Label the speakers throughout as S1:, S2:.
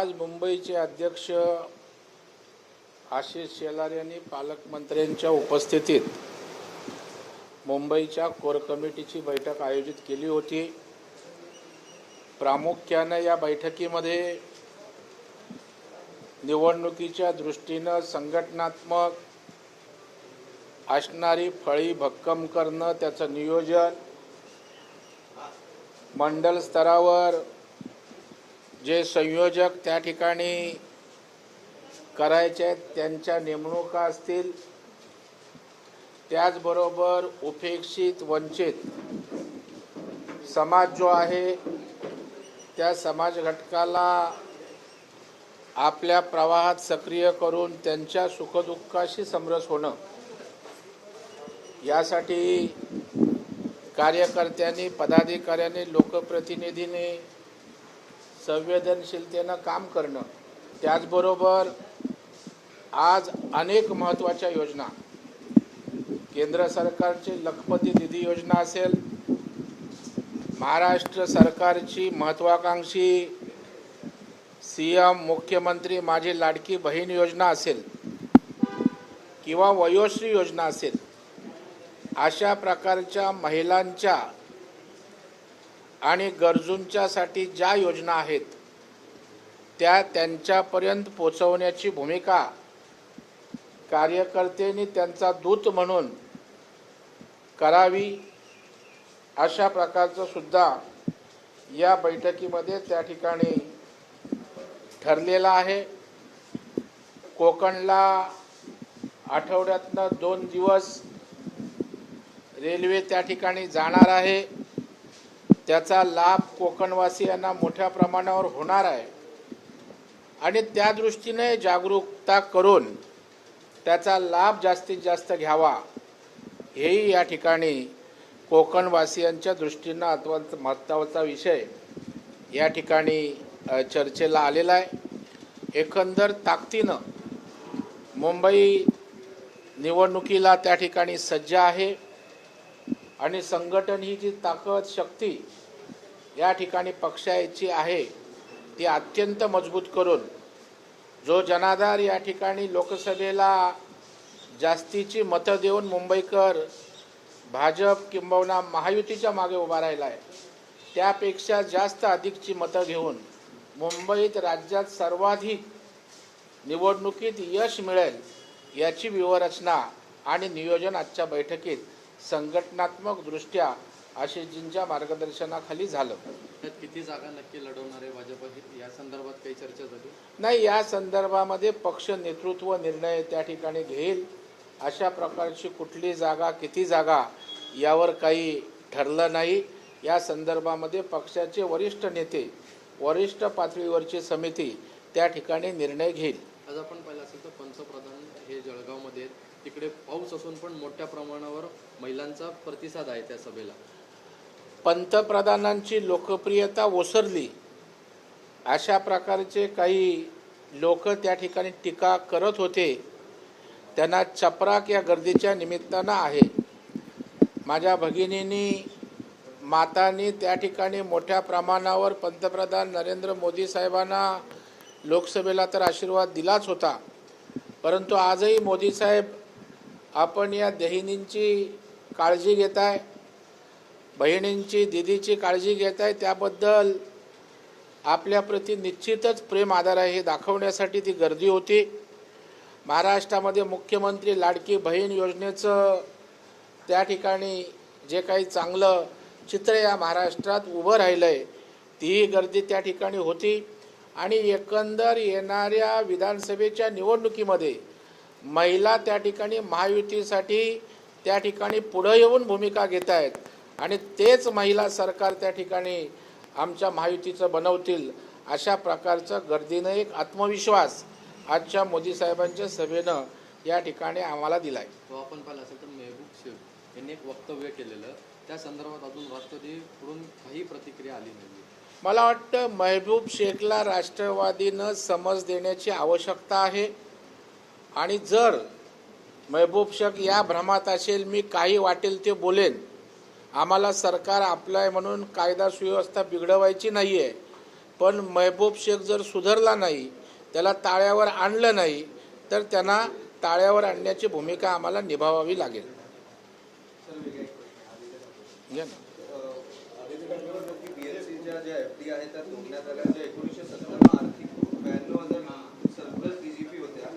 S1: आज मुंबईचे अध्यक्ष आशिष शेलार यांनी पालकमंत्र्यांच्या उपस्थितीत मुंबईच्या कोर कमिटीची बैठक आयोजित केली होती. प्रामुख्यानं या बैठकीमध्ये निवडणुकीच्या दृष्टीनं संघटनात्मक असणारी फळी भक्कम करणं त्याचं नियोजन मंडल स्तरावर जे संयोजक त्या ठिकाणी करायचे आहेत त्यांच्या नेमणुका असतील त्याचबरोबर उपेक्षित वंचित समाज जो आहे त्या समाज घटकाला आपल्या प्रवाहात सक्रिय करून त्यांच्या सुखदुःखाशी समरस होणं यासाठी कार्यकर्त्यांनी पदाधिकाऱ्यांनी लोकप्रतिनिधींनी संवेदनशीलतेनं काम करणं. त्याचबरोबर आज अनेक महत्त्वाच्या योजना. केंद्र सरकारची लखपती निधी योजना असेल महाराष्ट्र सरकारची महत्त्वाकांक्षी सी एम मुख्यमंत्री माझी लाडकी बहीण योजना असेल किंवा वयोश्री योजना असेल अशा प्रकारच्या महिलांच्या आणि गरजूंच्यासाठी ज्या योजना आहेत त्या त्यांच्यापर्यंत पोचवण्याची भूमिका कार्यकर्त्यांनी त्यांचा दूत म्हणून करावी अशा प्रकारचं सुद्धा या बैठकीमध्ये त्या ठिकाणी ठरलेलं आहे. कोकणला आठवड्यातनं दोन दिवस रेल्वे त्या ठिकाणी जाणार आहे. त्याचा लाभ कोकणवासियांना मोठ्या प्रमाणावर होणार आहे. आणि त्या दृष्टीने जागरूकता करून त्याचा लाभ जास्तीत जास्त घ्यावा. हेही या ठिकाणी कोकणवासियांच्या दृष्टीनं अत्यंत महत्त्वाचा विषय या ठिकाणी चर्चेला आलेला आहे. एकंदर ताकदीनं मुंबई निवडणुकीला त्या ठिकाणी सज्ज आहे. आणि संघटन ही जी ताकद शक्ती या ठिकाणी पक्षाची आहे ती अत्यंत मजबूत करून जो जनाधार या ठिकाणी लोकसभेला जास्तीची मतं देऊन मुंबईकर भाजप किंबहुना महायुतीच्या मागे उभा राहिला आहे त्यापेक्षा जास्त अधिकची मतं घेऊन मुंबईत राज्यात सर्वाधिक निवडणुकीत यश मिळेल याची व्यूहरचना आणि नियोजन आजच्या बैठकीत संघटनात्मक दृष्ट्या आशिषजींच्या मार्गदर्शनाखाली झालं.
S2: त्यात किती जागा नक्की लढवणार आहे भाजप? हे- या संदर्भात काही चर्चा झाली?
S1: नाही या संदर्भामध्ये पक्ष नेतृत्व निर्णय त्या ठिकाणी घेईल. अशा प्रकारची कुठली जागा किती जागा यावर काही ठरलं नाही. या संदर्भामध्ये पक्षाचे वरिष्ठ नेते वरिष्ठ पातळीवरची समिती त्या ठिकाणी निर्णय घेईल.
S2: आज आपण पाहिलं असेल तर पंतप्रधान हे जळगावमध्ये तिकडे पाऊस असून पण मोठ्या प्रमाणावर महिलांचा प्रतिसाद आहे त्या सभेला.
S1: पंतप्रधानांची लोकप्रियता ओसरली. अशा प्रकारचे काही लोक त्या ठिकाणी टीका करत होते. त्यांना चपराक या गर्दीच्या निमित्तानं आहे. माझ्या भगिनींनी मातांनी त्या ठिकाणी मोठ्या प्रमाणावर पंतप्रधान नरेंद्र मोदी साहेबांना लोकसभेला तर आशीर्वाद दिलाच होता. परंतु आजही मोदी साहेब आपण या दहिनींची काळजी घेत आहे बहिणींची दिदीची काळजी घेत आहे त्याबद्दल आपल्याप्रती निश्चितच प्रेम आधार आहे हे दाखवण्यासाठी ती गर्दी होती. महाराष्ट्रामध्ये मुख्यमंत्री लाडकी बहीण योजनेचं त्या ठिकाणी जे काही चांगलं चित्र या महाराष्ट्रात उभं राहिलं आहे तीही गर्दी त्या ठिकाणी होती. आणि एकंदर येणाऱ्या विधानसभेच्या निवडणुकीमध्ये महिला त्या ठिकाणी महायुतीसाठी त्या ठिकाणी पुढं येऊन भूमिका घेत आहेत आणि तेच महिला सरकार त्या ठिकाणी आमच्या महायुतीचं बनवतील अशा प्रकारचं गर्दीनं एक आत्मविश्वास आजच्या मोदी साहेबांच्या सभेनं या ठिकाणी आम्हाला दिलाय.
S2: तो आपण पाहिला असेल तर मेहबूब शेख यांनी एक वक्तव्य केलेलं. त्या संदर्भात अजून राष्ट्रवादीकडून काही प्रतिक्रिया आली नाही
S1: मला वाटतं महबूब शेखला राष्ट्रवादीनं समज देण्याची आवश्यकता आहे. आणि जर महबूब शेख या भ्रमात असेल मी काही वाटेल ते बोलेन. आम्हाला सरकार आपलं आहे म्हणून कायदा सुव्यवस्था बिघडवायची नाही आहे पण महबूब शेख जर सुधारला नाही त्याला ताळ्यावर आणलं नाही तर त्यांना ताळ्यावर आणण्याची भूमिका आम्हाला निभावावी लागेल. घ्या ना.
S3: बीएससीच्या ज्या एफ डी आहेत त्या तोडण्यात आल्या. ज्या एकोणीसशे सत्तरला आर्थिक ब्याण्णव हजार सरप्लस डी जी पी होत्या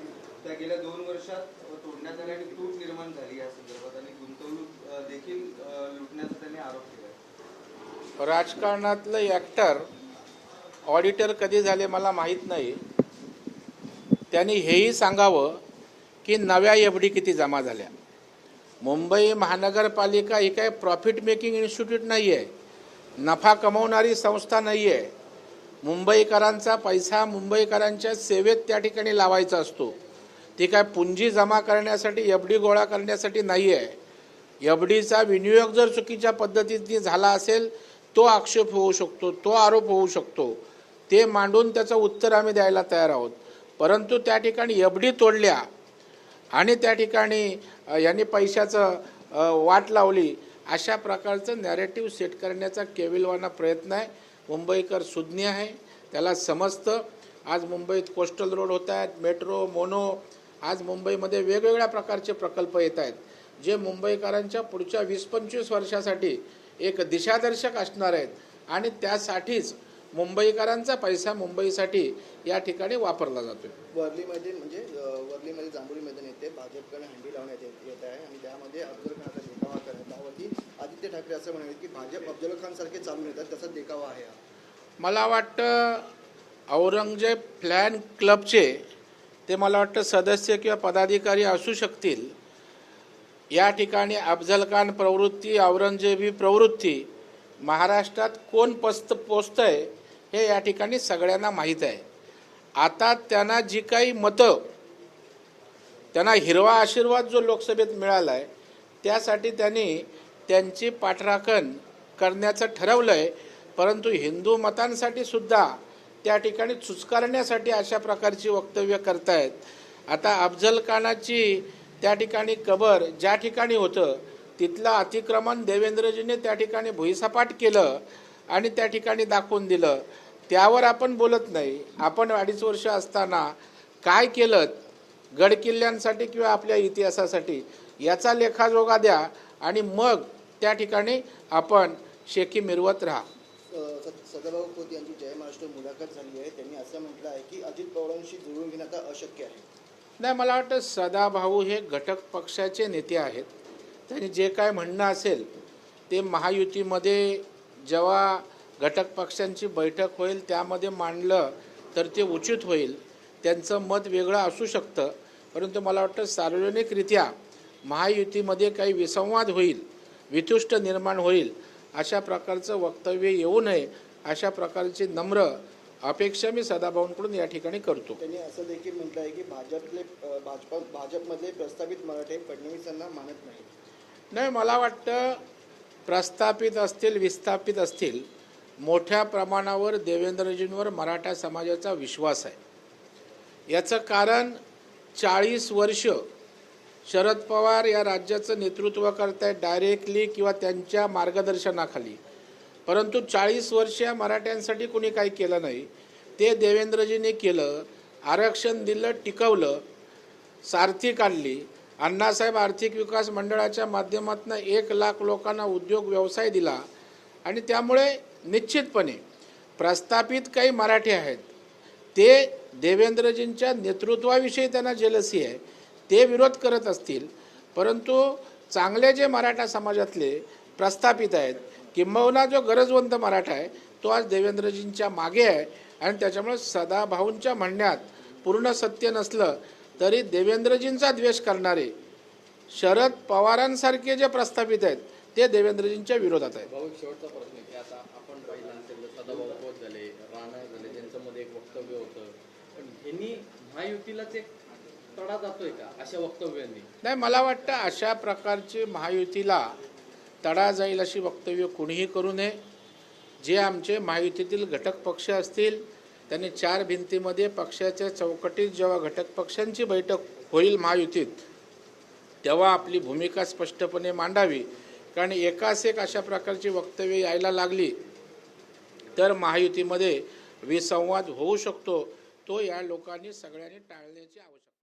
S3: त्या गेल्या दोन वर्षात तोडण्यात आल्या आणि तूट निर्माण झाली या संदर्भात आणि गुंतवणूक देखील लुटण्याचा त्यांनी आरोप केला.
S1: राजकारणातलं ॲक्टर ऑडिटर कधी झाले मला माहीत नाही. त्यांनी हेही सांगावं की नव्या एफ डी किती जमा झाल्या. मुंबई महानगरपालिका ही काय प्रॉफिट मेकिंग इन्स्टिट्यूट नाही आहे नफा कमवणारी संस्था नाही आहे मुंबईकरांचा पैसा मुंबईकरांच्या सेवेत त्या ठिकाणी लावायचा असतो. ती काय पुंजी जमा करण्यासाठी एफ डी गोळा करण्यासाठी नाही आहे एफ डीचा विनियोग जर चुकीच्या पद्धतीने झाला असेल तो आक्षेप होऊ शकतो तो आरोप होऊ शकतो. ते मांडून त्याचं उत्तर आम्ही द्यायला तयार आहोत. परंतु त्या ठिकाणी एफ डी तोडल्या आणि त्या ठिकाणी यांनी पैशाचं वाट लावली. अशा प्रकारचं नॅरेटिव्ह सेट करण्याचा केविलवाना प्रयत्न आहे. मुंबईकर सुज्ञ आहे. त्याला समजतं. आज मुंबईत कोस्टल रोड होत आहेत मेट्रो मोनो आज मुंबईमध्ये वेगवेगळ्या प्रकारचे प्रकल्प येत आहेत. जे मुंबईकरांच्या पुढच्या वीस पंचवीस वर्षासाठी एक दिशादर्शक असणार आहेत. आणि त्यासाठीच मुंबईकरांचा पैसा मुंबईसाठी या ठिकाणी वापरला जातो
S4: वर्लीमध्ये म्हणजे वर्लीमध्ये जांभुरी मैदान येते भाजपकडे हंडी लावण्यात येत आहे आणि त्यामध्ये अफजल खानचा देखावा त्यावरती आदित्य ठाकरे असं म्हणाले की भाजप अफजल खान सारखे चालून येतात त्याचा देखावा आहे
S1: मला वाटतं औरंगजेब फ्लॅन क्लबचे ते मला वाटतं सदस्य किंवा पदाधिकारी असू शकतील. या ठिकाणी अफजल खान प्रवृत्ती औरंगजेबी प्रवृत्ती महाराष्ट्रात कोण पस्त पोचतंय हे या ठिकाणी सगळ्यांना माहीत आहे. आता त्यांना जी काही मतं त्यांना हिरवा आशीर्वाद जो लोकसभेत मिळाला आहे त्यासाठी त्यांनी त्यांची पाठराखण करण्याचं ठरवलं आहे परंतु हिंदू मतांसाठी सुद्धा त्या ठिकाणी चुचकारण्यासाठी अशा प्रकारची वक्तव्य करतायत. आता अफजल खानाची त्या ठिकाणी कबर ज्या ठिकाणी होतं तिथलं अतिक्रमण देवेंद्रजीने त्या ठिकाणी भुईसपाट केलं आणि त्या ठिकाणी दाखवून दिलं. त्यावर आपण बोलत नाही. आपण अडीच वर्ष असताना काय केलं? गड किल्ल्यांसाठी किंवा आपल्या इतिहासासाठी? याचा लेखाजोगा द्या आणि मग त्या ठिकाणी आपण शेकी मिरवत राहा.
S4: सदाभाऊ खोत यांची जय महाराष्ट्र मुलाखत झाली आहे. त्यांनी असं म्हटलं आहे की अजित पवारांशी जुळवून घेणं आता अशक्य आहे.
S1: नाही मला वाटतं सदाभाऊ हे घटक पक्षाचे नेते आहेत. त्यांनी जे काय म्हणणं असेल ते महायुतीमध्ये जेव्हा घटक पक्षांची बैठक होईल त्यामध्ये मांडलं तर ते उचित होईल. त्यांचं मत वेगळं असू शकतं. परंतु मला वाटतं सार्वजनिकरित्या महायुतीमध्ये काही विसंवाद होईल वितुष्ट निर्माण होईल अशा प्रकारचं वक्तव्य येऊ नये अशा प्रकारची नम्र अपेक्षा मी सदाभाऊंकडून या ठिकाणी करतो.
S4: त्यांनी असं देखील म्हटलं आहे की भाजपले भाजपा भाजपमधले प्रस्तावित मराठे फडणवीसांना मानत नाही
S1: नाही मला वाटतं प्रस्थापित असतील विस्थापित असतील मोठ्या प्रमाणावर देवेंद्रजींवर मराठा समाजाचा विश्वास आहे. याचं कारण चाळीस वर्ष शरद पवार या राज्याचं नेतृत्व करतायत डायरेक्टली किंवा त्यांच्या मार्गदर्शनाखाली. परंतु चाळीस वर्ष या मराठ्यांसाठी कोणी काही केलं नाही. ते देवेंद्रजींनी केलं आरक्षण दिलं टिकवलं सारथी काढली. अण्णासाहेब आर्थिक विकास मंडळाच्या माध्यमातून एक लाख लोकांना उद्योग व्यवसाय दिला आणि त्यामुळे निश्चितपणे प्रस्थापित काही मराठी आहेत. ते देवेंद्रजींच्या नेतृत्वाविषयी त्यांना जेलसी आहे ते विरोध करत असतील परंतु चांगले जे मराठा समाजातले प्रस्थापित आहेत किंबहुना जो गरजवंत मराठा आहे तो आज देवेंद्रजींच्या मागे आहे आणि त्याच्यामुळे सदाभाऊंच्या म्हणण्यात पूर्ण सत्य नसलं तरी देवेंद्रजींचा द्वेष करणारे शरद पवारांसारखे जे प्रस्थापित आहेत ते देवेंद्रजींच्या विरोधात आहेत.
S2: भाऊ एक शेवटचा प्रश्न आहे की आता आपण पाहिलं असेल तर सदाभाऊ खोत झाले राणा झाले ज्यांचं मध्ये एक वक्तव्य होतं पण ह्यांनी महायुतीलाच एक तडा जातोय का अशा वक्तव्यांनी?
S1: नाही मला वाटतं अशा प्रकारची महायुतीला तडा जाईल अशी वक्तव्य कुणीही करू नये. जे आमचे महायुतीतील घटक पक्ष असतील त्यांनी चार भिंतीमध्ये पक्षाच्या चौकटीत जेव्हा घटक पक्षांची बैठक होईल महायुतीत तेव्हा आपली भूमिका स्पष्टपणे मांडावी. कारण एकास एक अशा प्रकारची वक्तव्य यायला लागली तर महायुतीमध्ये विसंवाद होऊ शकतो. तो या लोकांनी सगळ्यांनी टाळण्याची आवश्यकता